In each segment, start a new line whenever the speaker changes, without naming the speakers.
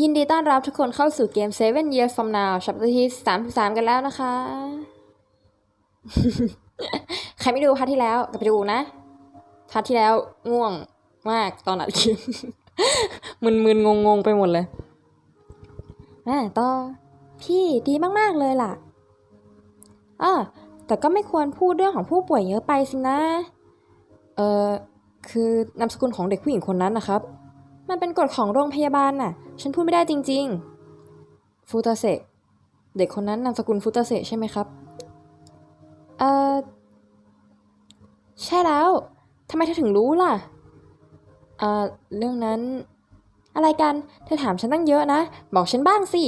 ยินดีต้อนรับทุกคนเข้าสู่เกม Seven Years from Now ชัปเตอร์ที่33 กันแล้วนะคะ ใครไม่ดูพาร์ทที่แล้วก็ไปดูนะ พาร์ทที่แล้วง่วงมากตอนอัดคลิปมึนๆงงๆไปหมดเลยอ่ต่อ พี่ดีมากๆเลยล่ะอ่าแต่ก็ไม่ควรพูดเรื่องของผู้ป่วยเยอะไปสินะ เอ่อคือนามสกุลของเด็กผู้หญิงคนนั้นนะครับ มันเป็นกฎของโรงพยาบาลน่ะ ฉันพูดไม่ได้จริง ๆ ฟูตาเซะเด็กคนนั้นนามสกุลฟูตาเซะใช่ไหมครับ เออใช่แล้ว ทำไมเธอถึงรู้ล่ะ เอ่อเรื่องนั้น อะไรกัน เธอถามฉันตั้งเยอะนะ บอกฉันบ้างสิ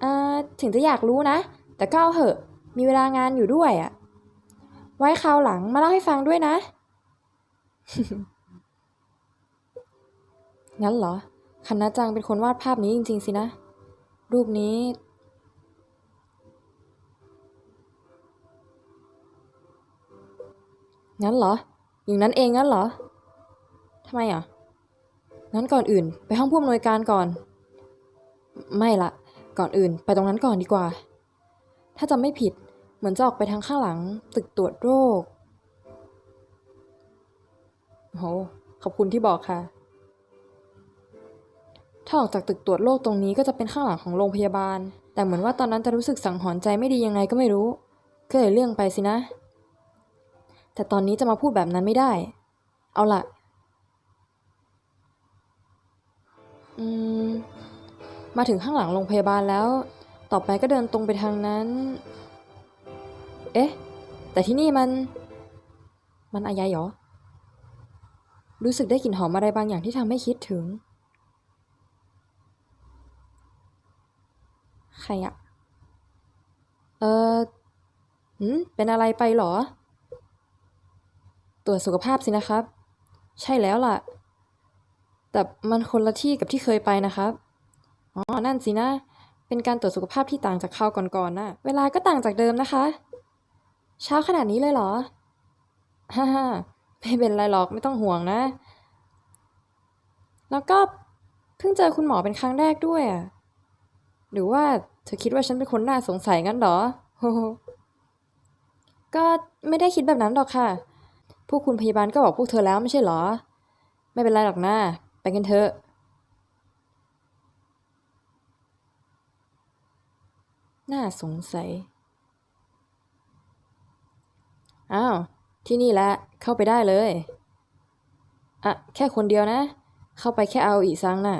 เอ่อถึงจะอยากรู้นะ แต่ก็เอาเหอะ มีเวลางานอยู่ด้วยอะไว้คราวหลังมาเล่าให้ฟังด้วยนะ งั้นเหรอคันนาจังเป็นคนวาดภาพนี้จริง ๆ สินะ รูปนี้ งั้นเหรอ อย่างนั้นเองงั้นเหรอทำไมอะ งั้นก่อนอื่น ไปห้องผู้อำนวยการก่อน ไม่ละ ก่อนอื่น ไปตรงนั้นก่อนดีกว่า ถ้าจำไม่ผิด เหมือนจะออกไปทางข้างหลัง ตึกตรวจโรคโหขอบคุณที่บอกค่ะ ถ้าออกจากตึกตรวจโรคตรงนี้ก็จะเป็นข้างหลังของโรงพยาบาล แต่เหมือนว่าตอนนั้นจะรู้สึกสังหรณ์ใจไม่ดียังไงก็ไม่รู้ ก็เลยเลี่ยงไปสินะ แต่ตอนนี้จะมาพูดแบบนั้นไม่ได้ เอาละอืม มาถึงข้างหลังโรงพยาบาลแล้ว ต่อไปก็เดินตรงไปทางนั้น เอ๊ะ แต่ที่นี่มัน มันอายายเหรอ รู้สึกได้กลิ่นหอมอะไรบางอย่างที่ทำให้คิดถึง ใครอะเออหืมเป็นอะไรไปหรอ ตรวจสุขภาพสินะครับ ใช่แล้วล่ะ แต่มันคนละที่กับที่เคยไปนะครับ อ๋อ นั่นสินะ เป็นการตรวจสุขภาพที่ต่างจากคราวก่อนๆน่ะ เวลาก็ต่างจากเดิมนะคะ เช้าขนาดนี้เลยเหรอ ฮ่าฮ่าไม่เป็นไรหรอกไม่ต้องห่วงนะ แล้วก็เพิ่งเจอคุณหมอเป็นครั้งแรกด้วยอะ หรือว่าเธอคิดว่าฉันเป็นคนน่าสงสัยงั้นเหรอโฮโฮก็ไม่ได้คิดแบบนั้นหรอกค่ะ พวกคุณพยาบาลก็บอกพวกเธอแล้วไม่ใช่เหรอ ไม่เป็นไรหรอกนะไปกันเถอะ น่าสงสัย อ้าว ที่นี่แหละ เข้าไปได้เลย อะ แค่คนเดียวนะ เข้าไปแค่เอาอีซังน่ะ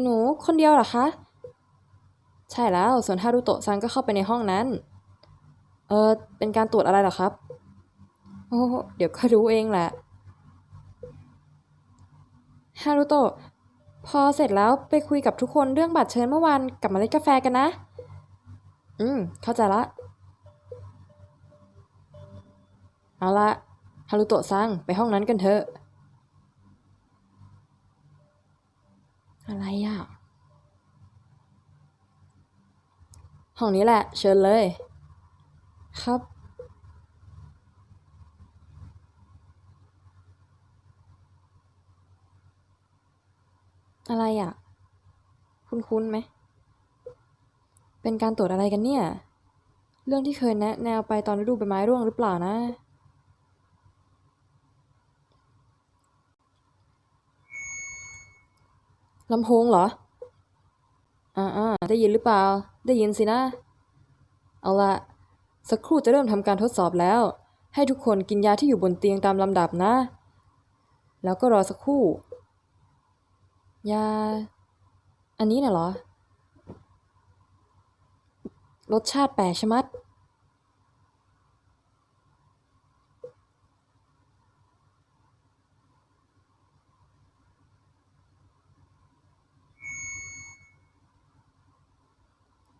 หนูคนเดียวเหรอคะ ใช่แล้ว ส่วนฮารุโตะซังก็เข้าไปในห้องนั้น เออเป็นการตรวจอะไรหรอครับ โอ้เดี๋ยวก็รู้เองแหละฮารุโตะพอเสร็จแล้วไปคุยกับทุกคนเรื่องบัตรเชิญเมื่อวานกับมาเล็ดกาแฟกันนะ อืม เข้าใจละ เอาละฮารุโตะซังไปห้องนั้นกันเถอะ อะไรอะ ห้องนี้แหละ เชิญเลย ครับ อะไรอะ คุ้นๆไหม เป็นการตรวจอะไรกันเนี่ย เรื่องที่เคยแนะแนวไปตอนฤดูใบไม้ร่วงหรือเปล่านะ ลำโพงเหรอ อ่าอ่าได้ยินหรือเปล่า ได้ยินสินะ เอาละสักครู่จะเริ่มทำการทดสอบแล้ว ให้ทุกคนกินยาที่อยู่บนเตียงตามลำดับนะ แล้วก็รอสักครู่ ยา อันนี้น่ะเหรอ รสชาติแปลกชะมัด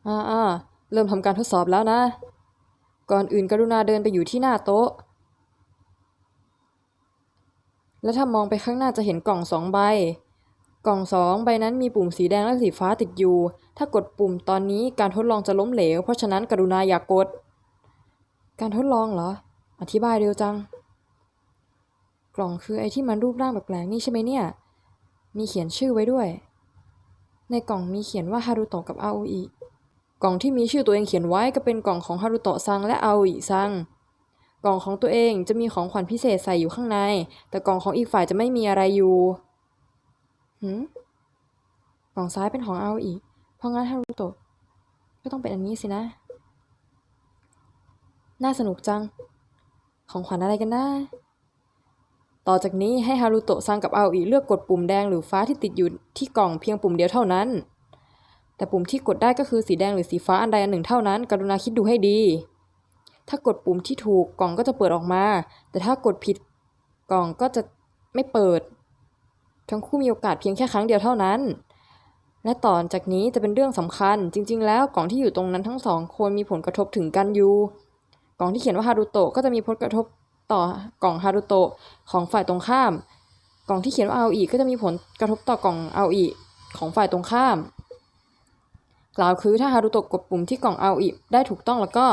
อ่าอ่าเริ่มทำการทดสอบแล้วนะ ก่อนอื่นกรุณาเดินไปอยู่ที่หน้าโต๊ะ และถ้ามองไปข้างหน้าจะเห็นกล่องสองใบ กล่องสองใบนั้นมีปุ่มสีแดงและสีฟ้าติดอยู่ ถ้ากดปุ่มตอนนี้การทดลองจะล้มเหลว เพราะฉะนั้นกรุณาอย่ากกด การทดลองเหรอ อธิบายเร็วจัง กล่องคือไอ้ที่มันรูปร่างแปลกๆนี่ใช่ไหมเนี่ย มีเขียนชื่อไว้ด้วย ในกล่องมีเขียนว่าฮารุโตะกับอาโออิ กล่องที่มีชื่อตัวเองเขียนไว้ก็เป็นกล่องของฮารุโตะซังและอาอิซัง กล่องของตัวเองจะมีของขวัญพิเศษใส่อยู่ข้างใน แต่กล่องของอีกฝ่ายจะไม่มีอะไรอยู่หืมกล่องซ้ายเป็นของอาอิเพราะงั้นฮารุโตะก็ต้องเป็นอันนี้สินะ น่าสนุกจัง ของขวัญอะไรกันนะต่อจากนี้ให้ฮารุโตะซังกับอาอิเลือกกดปุ่มแดงหรือฟ้าที่ติดอยู่ที่กล่องเพียงปุ่มเดียวเท่านั้น แต่ปุ่มที่กดได้ก็คือสีแดงหรือสีฟ้าอันใดอันหนึ่งเท่านั้น กรุณาคิดดูให้ดี ถ้ากดปุ่มที่ถูกกล่องก็จะเปิดออกมา แต่ถ้ากดผิดกล่องก็จะไม่เปิด ทั้งคู่มีโอกาสเพียงแค่ครั้งเดียวเท่านั้น และต่อจากนี้จะเป็นเรื่องสำคัญ จริง ๆ แล้วกล่องที่อยู่ตรงนั้นทั้งสองคนมีผลกระทบถึงกันอยู่ กล่องที่เขียนว่าฮารุโตะก็จะมีผลกระทบต่อกล่องฮารุโตะของฝ่ายตรงข้าม กล่องที่เขียนว่าอาอีก็จะมีผลกระทบต่อกล่องอาอีของฝ่ายตรงข้าม กล่าวคือถ้าฮารุโตะกดปุ่มที่กล่องเอาอีได้ถูกต้องแล้วก็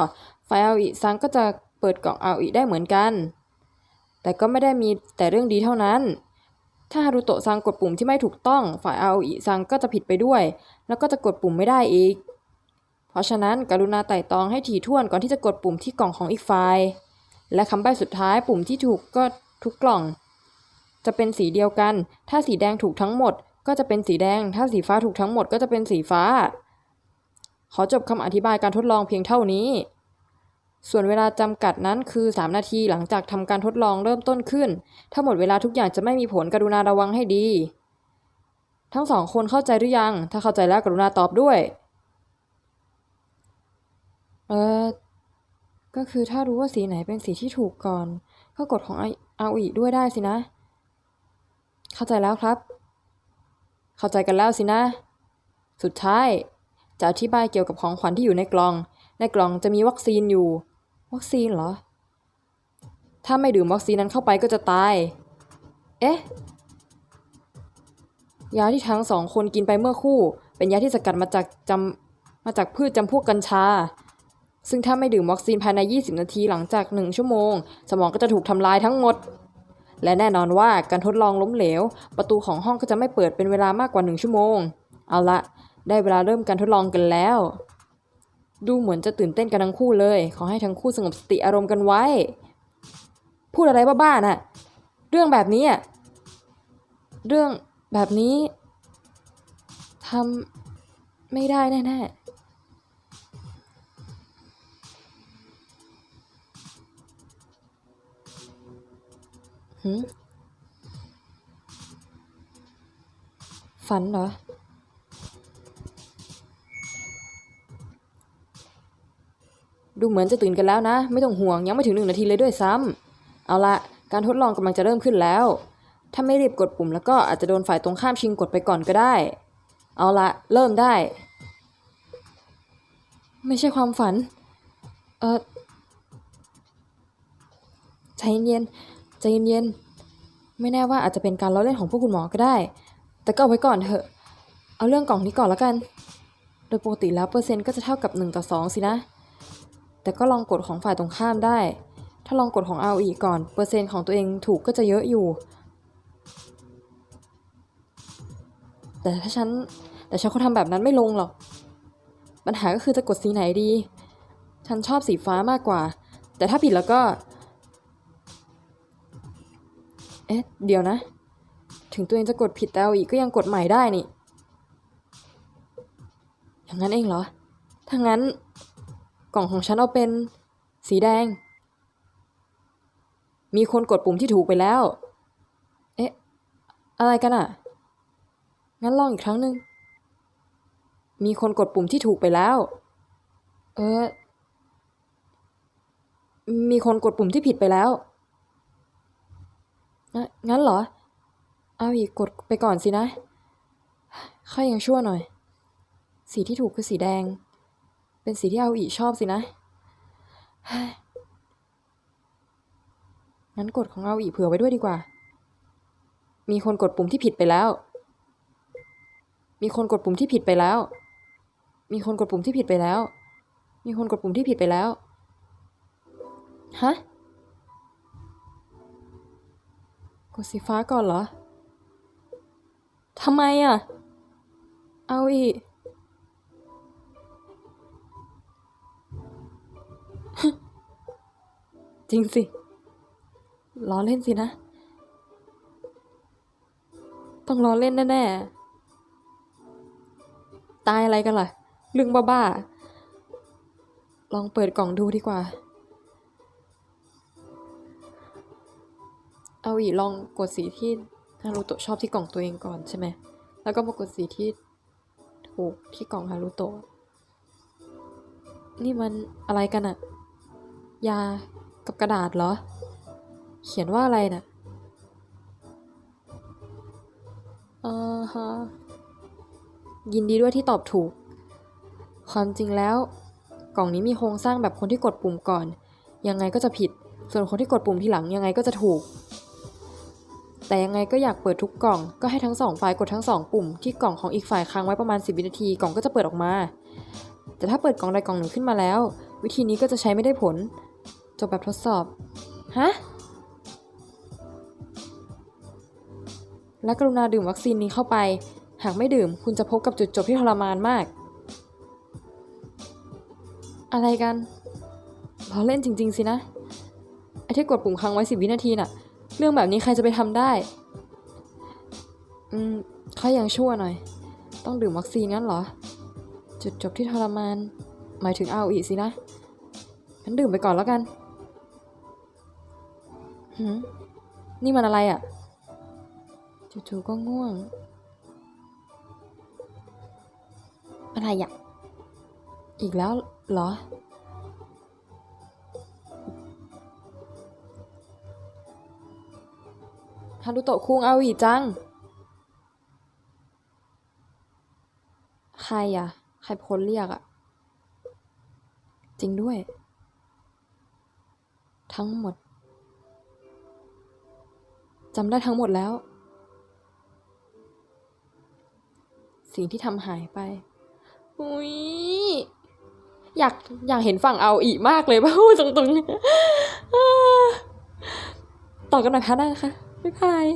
ฝ่ายอาอีซังก็จะเปิดกล่องเอาอีได้เหมือนกัน แต่ก็ไม่ได้มีแต่เรื่องดีเท่านั้น ถ้าฮารุโตะซังกดปุ่มที่ไม่ถูกต้องฝ่ายอาอีซังก็จะผิดไปด้วย แล้วก็จะกดปุ่มไม่ได้อีก เพราะฉะนั้นกรุณาไต่ตองให้ถี่ถ้วนก่อนที่จะกดปุ่มที่กล่องของอีกฝ่ายและคำใบ้สุดท้ายปุ่มที่ถูกก็ทุกกล่อง จะเป็นสีเดียวกัน ถ้าสีแดงถูกทั้งหมด ก็จะเป็นสีแดง ถ้าสีฟ้าถูกทั้งหมดก็จะเป็นสีฟ้า ขอจบคำอธิบายการทดลองเพียงเท่านี้ ส่วนเวลาจำกัดนั้นคือ 3 นาทีหลังจากทำการทดลองเริ่มต้นขึ้น ถ้าหมดเวลาทุกอย่างจะไม่มีผลกรุณาระวังให้ดี ทั้งสองคนเข้าใจหรือยัง ถ้าเข้าใจแล้วกรุณาตอบด้วย เออก็คือถ้ารู้ว่าสีไหนเป็นสีที่ถูกก่อน ก็กดของเอาอีด้วยได้สินะ เข้าใจแล้วครับ เข้าใจกันแล้วสินะ สุดท้าย จะอธิบายเกี่ยวกับของขวัญที่อยู่ในกล่อง ในกล่องจะมีวัคซีนอยู่ วัคซีนเหรอ ถ้าไม่ดื่มวัคซีนนั้นเข้าไปก็จะตาย เอ๊ะ ยาที่ทั้งสองคนกินไปเมื่อคู่ เป็นยาที่สกัดมาจากจำมาจากพืชจำพวกกัญชา ซึ่งถ้าไม่ดื่มวัคซีนภายใน 20 นาทีหลังจาก 1 ชั่วโมง สมองก็จะถูกทำลายทั้งหมดและแน่นอนว่าการทดลองล้มเหลว ประตูของห้องก็จะไม่เปิดเป็นเวลามากกว่า1ชั่วโมง เอาละ ได้เวลาเริ่มการทดลองกันแล้ว ดูเหมือนจะตื่นเต้นกันทั้งคู่เลย ขอให้ทั้งคู่สงบสติอารมณ์กันไว้ พูดอะไรบ้าๆน่ะ เรื่องแบบนี้อะเรื่องแบบนี้ทำไม่ได้แน่ๆหืมฝันเหรอ ดูเหมือนจะตื่นกันแล้วนะ ไม่ต้องห่วงยังไม่ถึงหนึ่งนาทีเลยด้วยซ้ำเอาละการทดลองกำลังจะเริ่มขึ้นแล้ว ถ้าไม่รีบกดปุ่มแล้วก็อาจจะโดนฝ่ายตรงข้ามชิงกดไปก่อนก็ได้ เอาละเริ่มได้ ไม่ใช่ความฝัน เออใจเย็นๆใจเย็นๆไม่แน่ว่าอาจจะเป็นการล้อเล่นของพวกคุณหมอก็ได้ แต่ก็เอาไว้ก่อนเถอะ เอาเรื่องกล่องนี้ก่อนแล้วกัน โดยปกติแล้วเปอร์เซ็นต์ก็จะเท่ากับ 1 ต่อ 2 สินะ แต่ก็ลองกดของฝ่ายตรงข้ามได้ ถ้าลองกดของ ROE ก่อน เปอร์เซ็นต์ของตัวเองถูกก็จะเยอะอยู่ แต่ถ้าฉัน แต่ฉันคงทำแบบนั้นไม่ลงหรอก ปัญหาก็คือจะกดสีไหนดี ฉันชอบสีฟ้ามากกว่า แต่ถ้าผิดแล้วก็ เอ๊ะ เดี๋ยวนะ ถึงตัวเองจะกดผิดแต่เอาอีกก็ยังกดใหม่ได้นี่ อย่างนั้นเองเหรอ ถ้างั้น กล่องของฉันเอาเป็น สีแดง มีคนกดปุ่มที่ถูกไปแล้ว เอ๊ะ อะไรกันอะงั้นลองอีกครั้งหนึ่ง มีคนกดปุ่มที่ถูกไปแล้ว เออ มีคนกดปุ่มที่ผิดไปแล้ว งั้นเหรอ เอาอีกกดไปก่อนสินะ ค่อยยังชั่วหน่อย สีที่ถูกคือสีแดง เป็นสีที่เอาอีชอบสินะงั้นกดของเอาอีเผื่อไว้ด้วยดีกว่า มีคนกดปุ่มที่ผิดไปแล้ว มีคนกดปุ่มที่ผิดไปแล้ว มีคนกดปุ่มที่ผิดไปแล้ว มีคนกดปุ่มที่ผิดไปแล้ว ฮะ กดสีฟ้าก่อนเหรอ ทำไมอะ เอาอีก จริงสิ ล้อเล่นสินะ ต้องล้อเล่นแน่ๆ ตายอะไรกันล่ะ เรื่องบ้าๆ ลองเปิดกล่องดูดีกว่า เอาอีกลองกดสีที่ฮารุโตะชอบที่กล่องตัวเองก่อนใช่ไหม แล้วก็มากดสีที่ถูกที่กล่องฮารุโตะนี่มันอะไรกันอะยา กับกระดาษเหรอ เขียนว่าอะไรน่ะอ่าฮะยินดีด้วยที่ตอบถูก ความจริงแล้ว กล่องนี้มีโครงสร้างแบบคนที่กดปุ่มก่อน ยังไงก็จะผิด ส่วนคนที่กดปุ่มทีหลังยังไงก็จะถูก แต่ยังไงก็อยากเปิดทุกกล่อง ก็ให้ทั้งสองฝ่ายกดทั้งสองปุ่มที่กล่องของอีกฝ่ายค้างไว้ประมาณ 10 วินาทีกล่องก็จะเปิดออกมา แต่ถ้าเปิดกล่องใดกล่องหนึ่งขึ้นมาแล้ว วิธีนี้ก็จะใช้ไม่ได้ผล จบแบบทดสอบ ฮะ และกรุณาดื่มวัคซีนนี้เข้าไป หากไม่ดื่มคุณจะพบกับจุดจบที่ทรมานมาก อะไรกันล้อเล่นจริง ๆ สินะ ไอ้ที่กดปุ่มค้างไว้สิบวินาทีน่ะ เรื่องแบบนี้ใครจะไปทำได้ อืมค่อยยังชั่วหน่อย ต้องดื่มวัคซีนงั้นเหรอ จุดจบที่ทรมาน หมายถึงเอาอีสินะงั้นดื่มไปก่อนแล้วกัน หืมนี่มันอะไรอะ่ะจู่ๆก็ง่วง อะไรอะ อีกแล้วเหรอ ฮารุโตะคุงเอาอีจัง ใครอะ ใครเป็นคนเรียกอะ จริงด้วย ทั้งหมด จำได้ทั้งหมดแล้ว สิ่งที่ทำหายไป อุ้ยอยากอยากเห็นฝั่งเอาอีกมากเลยพูดตรงๆต่อกันหน่อยพัดนะคะ บ๊ายบาย